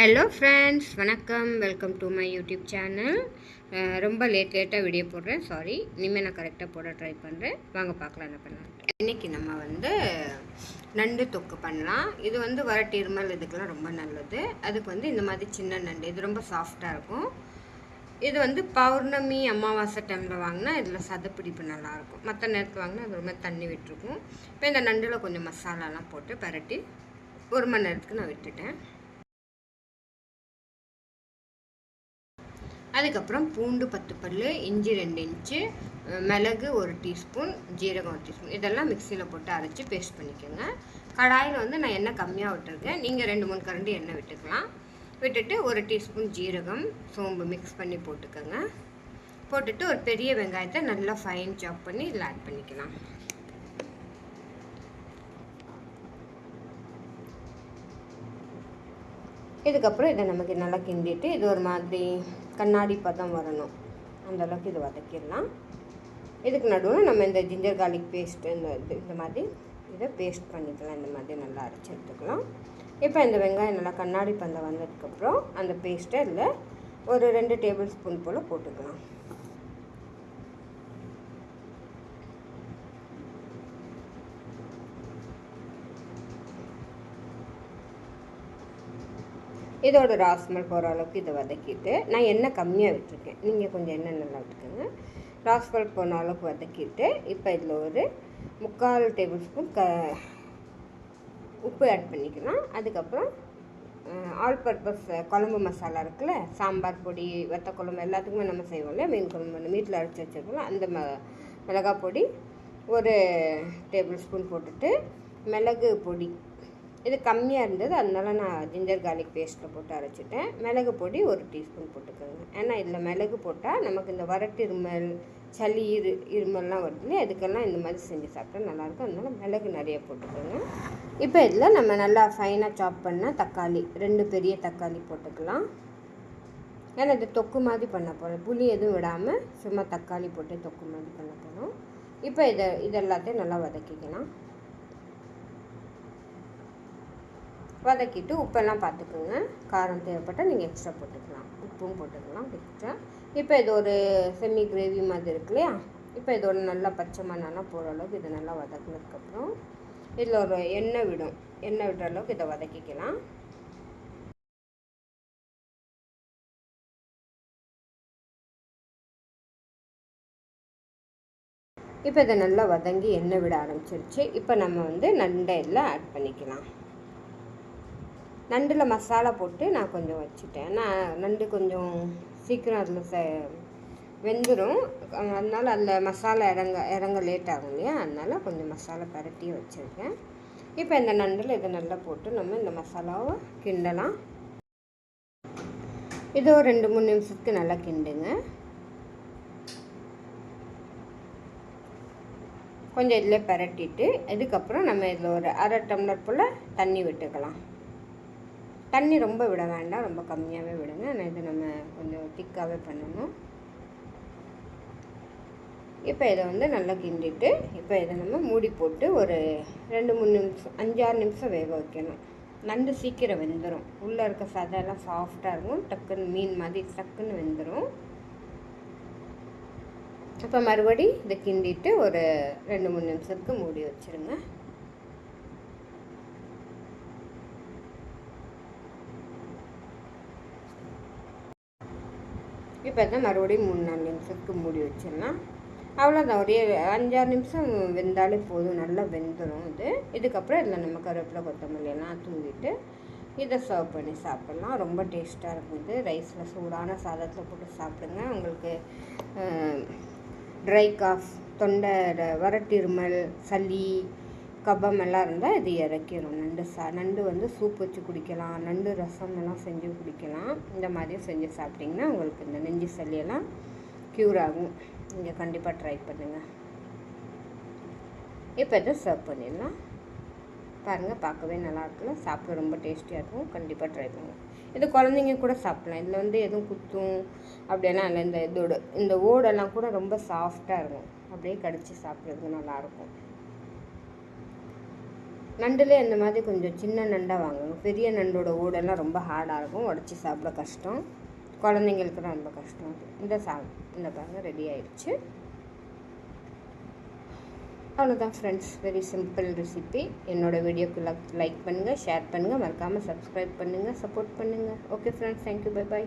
Hello friends வணக்கம். Welcome to my YouTube channel ரொம்ப late லேட்டாக வீடியோ போடுறேன். சாரி இனிமேல் நான் கரெக்டாக போட ட்ரை பண்ணுறேன் வாங்க பார்க்கலாம் என்ன பண்ணலாம். இன்றைக்கி நம்ம வந்து நண்டு தொக்கு பண்ணலாம். இது வந்து வரட்டு இருமல் இதுக்கெல்லாம் ரொம்ப நல்லது. அதுக்கு வந்து இந்த மாதிரி சின்ன நண்டு. இது ரொம்ப சாஃப்டாக இருக்கும். இது வந்து பௌர்ணமி அமாவாசை டைமில் வாங்கினா இதில் சதப்பிடிப்பு நல்லாயிருக்கும். மற்ற நேரத்தில் வாங்கினா அது ரொம்ப தண்ணி விட்டுருக்கும். இப்போ இந்த நண்டில் கொஞ்சம் மசாலாலாம் போட்டு பரட்டி ஒரு மணி நேரத்துக்கு நான் விட்டுட்டேன். அதுக்கப்புறம் பூண்டு பத்து பல் இஞ்சி ரெண்டு இன்ச்சு மிளகு ஒரு டீஸ்பூன் ஜீரகம் ஒரு டீஸ்பூன். இதெல்லாம் மிக்சியில் போட்டு அரைச்சி பேஸ்ட் பண்ணிக்கோங்க. கடாயில் வந்து நான் எண்ணெய் கம்மியாக விட்டுருக்கேன். நீங்கள் ரெண்டு மூணு கரண்டி எண்ணெய் விட்டுக்கலாம். விட்டுட்டு ஒரு டீஸ்பூன் ஜீரகம் சோம்பு மிக்ஸ் பண்ணி போட்டுக்கோங்க. போட்டுட்டு ஒரு பெரிய வெங்காயத்தை நல்லா ஃபைன் சாப் பண்ணி இதில் ஆட் பண்ணிக்கலாம். இதுக்கப்புறம் இதை நமக்கு நல்லா கிண்டிட்டு இது ஒரு மாதிரி கண்ணாடி பதம் வரணும். அந்தளவுக்கு இதை இது வதக்கிடலாம். இதுக்கு நடுவில் நம்ம இந்த ஜிஞ்சர் கார்லிக் பேஸ்ட்டு இந்த இது இந்த மாதிரி இதை பேஸ்ட் பண்ணிக்கலாம். இந்த மாதிரி நல்லா அரைச்சி எடுத்துக்கலாம். இப்போ இந்த வெங்காயம் நல்லா கண்ணாடி பந்தம் வந்ததுக்கப்புறம் அந்த பேஸ்ட்டை இதில் ஒரு ரெண்டு டேபிள் ஸ்பூன் போல் போட்டுக்கலாம். இதோட ராஸ்மல் போகிற அளவுக்கு இதை வதக்கிட்டு நான் எண்ணெய் கம்மியாக விட்டுருக்கேன். நீங்கள் கொஞ்சம் எண்ணெய் நல்லா விட்டுக்கோங்க. ராஸ்மல் போன அளவுக்கு வதக்கிட்டு இப்போ இதில் ஒரு முக்கால் டேபிள் ஸ்பூன் க உப்பு ஆட் பண்ணிக்கலாம். அதுக்கப்புறம் ஆல் பர்பஸ் குழம்பு மசாலா இருக்குல்ல சாம்பார் பொடி வத்த குழம்பு எல்லாத்துக்குமே நம்ம செய்வோம் இல்லையா? மீன் குழம்பு வீட்டில் அரைச்சி வச்சுருக்கோம் அந்த ம மிளகாய் பொடி ஒரு டேபிள் ஸ்பூன் போட்டுட்டு மிளகு பொடி இது கம்மியாக இருந்தது அதனால நான் ஜிஞ்சர் கார்லிக் பேஸ்ட்டில் போட்டு அரைச்சிட்டேன். மிளகு பொடி ஒரு டீஸ்பூன் போட்டுக்கோங்க. ஏன்னா இதில் மிளகு போட்டால் நமக்கு இந்த வரட்டு இருமல் சளி இரு இருமல்லாம் வருது இல்லையா? அதுக்கெல்லாம் இந்த மாதிரி செஞ்சு சாப்பிட்டா நல்லாயிருக்கும். அதனால மிளகு நிறைய போட்டுக்கோங்க. இப்போ இதில் நம்ம நல்லா ஃபைனாக சாப் பண்ணால் தக்காளி ரெண்டு பெரிய தக்காளி போட்டுக்கலாம். ஏன்னா இது தொக்கு மாதிரி பண்ண போகிறோம் புளி எதுவும் விடாமல் சும்மா தக்காளி போட்டு தொக்கு மாதிரி பண்ண போகிறோம் இப்போ இதை இதெல்லாத்தையும் நல்லா வதக்கிக்கலாம். வதக்கிட்டு உப்பெல்லாம் பார்த்துக்குங்க. காரம் தேவைப்பட்டால் நீங்கள் எக்ஸ்ட்ரா போட்டுக்கலாம். உப்பும் போட்டுக்கலாம் எக்ஸ்ட்ரா இப்போ இது ஒரு செமி கிரேவி மாதிரி இருக்கு இல்லையா? இப்போ இது ஒரு நல்லா பச்சை மண்ணெல்லாம் போகிற அளவுக்கு இதை நல்லா வதக்குனதுக்கப்புறம் இதில் ஒரு எண்ணெய் விடும். எண்ணெய் விடுற அளவுக்கு இதை வதக்கிக்கலாம். இப்போ இதை நல்லா வதங்கி எண்ணெய் விட ஆரம்பிச்சிருச்சு. இப்போ நம்ம வந்து நண்டையில் ஆட் பண்ணிக்கலாம். நண்டில் மசாலா போட்டு நான் கொஞ்சம் வச்சுட்டேன். நான் நண்டு கொஞ்சம் சீக்கிரம் அதில் ச வெந்துடும் அதனால் அதில் மசாலா இறங்க இறங்க லேட் ஆகும் இல்லையா? அதனால் கொஞ்சம் மசாலா பரட்டி வச்சுருக்கேன். இப்போ இந்த நண்டில் இதை நல்லா போட்டு நம்ம இந்த மசாலாவை கிண்டலாம். இது ஒரு ரெண்டு மூணு நிமிஷத்துக்கு நல்லா கிண்டுங்க. கொஞ்சம் இதில் பரட்டிட்டு இதுக்கப்புறம் நம்ம இதில் ஒரு அரை டம்ளர் போல் தண்ணி விட்டுக்கலாம். தண்ணி ரொம்ப விட வேண்டாம். ரொம்ப கம்மியாகவே விடுங்க. ஆனால் இதை நம்ம கொஞ்சம் திக்காகவே பண்ணணும். இப்போ இதை வந்து நல்லா கிண்டிட்டு இப்போ இதை நம்ம மூடி போட்டு ஒரு ரெண்டு மூணு நிமிஷம் அஞ்சாறு நிமிஷம் வேக வைக்கணும். நண்டு சீக்கிரம் வெந்துடும் உள்ளே இருக்க சதையெல்லாம் சாஃப்டாக இருக்கும். டக்குன்னு மீன் மாதிரி டக்குன்னு வெந்துடும் அப்போ மறுபடி இதை கிண்டிட்டு ஒரு ரெண்டு மூணு நிமிஷத்துக்கு மூடி வச்சுருங்க. இப்போ தான் மறுபடியும் மூணு நாலு நிமிஷத்துக்கு மூடி வச்சிடலாம். அவ்வளோதான் ஒரே அஞ்சாறு நிமிஷம் வெந்தாலே போதும். நல்லா வெந்துடும் இது. இதுக்கப்புறம் இதில் நம்ம கருவேப்பிலை கொத்தமல்லி எல்லாம் தூங்கிட்டு இதை சர்வ் பண்ணி சாப்பிட்லாம். ரொம்ப டேஸ்ட்டாக இருக்கும் இது. ரைஸில் சூடான சாதத்தில் போட்டு சாப்பிடுங்க. உங்களுக்கு ட்ரை காஃப் தொண்டை வரட்டிருமல் சளி கபம் எல்லாம் இருந்தால் இது இறக்கிடும் நண்டு சா நண்டு வந்து சூப் வச்சு குடிக்கலாம் நண்டு ரசம் எல்லாம் செஞ்சு குடிக்கலாம். இந்த மாதிரியும் செஞ்சு சாப்பிட்டிங்கன்னா உங்களுக்கு இந்த நெஞ்சு சளியெல்லாம் க்யூர் ஆகும். நீங்கள் கண்டிப்பாக ட்ரை பண்ணுங்கள் இப்போ இதை சர்வ் பண்ணிடலாம். பாருங்கள் பார்க்கவே நல்லா இருக்குல்ல. சாப்பிட ரொம்ப டேஸ்டியாக இருக்கும். கண்டிப்பாக ட்ரை பண்ணுங்கள் இது குழந்தைங்க கூட சாப்பிட்லாம். இதில் வந்து எதுவும் குத்தும் அப்படியெல்லாம் இல்லை. இந்த இதோட இந்த ஓடெல்லாம் கூட ரொம்ப சாஃப்டாக இருக்கும். அப்படியே கடித்து சாப்பிட்றதுக்கு நல்லாயிருக்கும் நண்டுலே அந்த மாதிரி கொஞ்சம் சின்ன நண்டாக வாங்குங்க. பெரிய நண்டோட ஓடெல்லாம் ரொம்ப ஹார்டாக இருக்கும். உடச்சி சாப்பிட கஷ்டம். குழந்தைங்களுக்கு ரொம்ப கஷ்டம். இந்த சா இந்த பாருங்க ரெடி ஆயிடுச்சு. அவ்வளோதான் ஃப்ரெண்ட்ஸ் வெரி சிம்பிள் ரெசிபி என்னோடய வீடியோக்கு லைக் பண்ணுங்கள் ஷேர் பண்ணுங்கள் மறக்காமல் சப்ஸ்கிரைப் பண்ணுங்கள் சப்போர்ட் பண்ணுங்கள் okay friends thank you bye bye